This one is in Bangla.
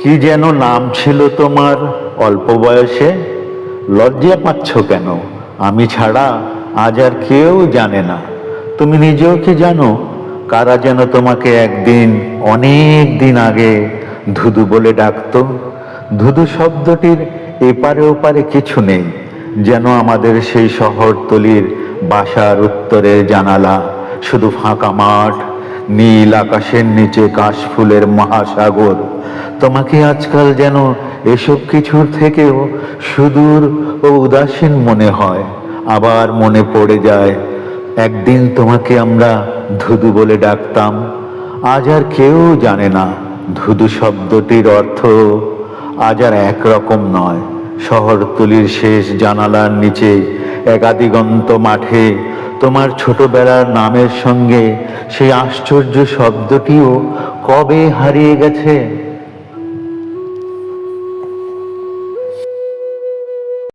কি যেন নাম ছিল তোমার? অল্প বয়সে? লজ্জা পাচ্ছ কেন? আমি ছাড়া আজ আর কেউ জানে না। তুমি নিজেও কি জানো? কারা যেন তোমাকে একদিন, অনেক দিন আগে ধুধু বলে ডাকতো? ধুধু শব্দটির এপারে ওপারে কিছু নেই, যেন আমাদের সেই শহরতলির বাসার উত্তরের জানালা, শুধু ফাঁকা মাঠ, নীল আকাশের নিচে কাশফুলের মহাসাগর। তোমাকে আজকাল যেন এসব কিছুর থেকেও সুদূর ও উদাসীন মনে হয়, আবার মনে পড়ে যায়, একদিন তোমাকে আমরা ধুধু বলে ডাকতাম, আজ আর কেউ জানে না ধুধু শব্দটির অর্থ, আজ আর একরকম নয়, শহরতলির শেষ জানালার নিচে একাদিগন্ত মাঠে তোমার ছোটবেলার নামের সঙ্গে সেই আশ্চর্য শব্দটিও কবে হারিয়ে গেছে?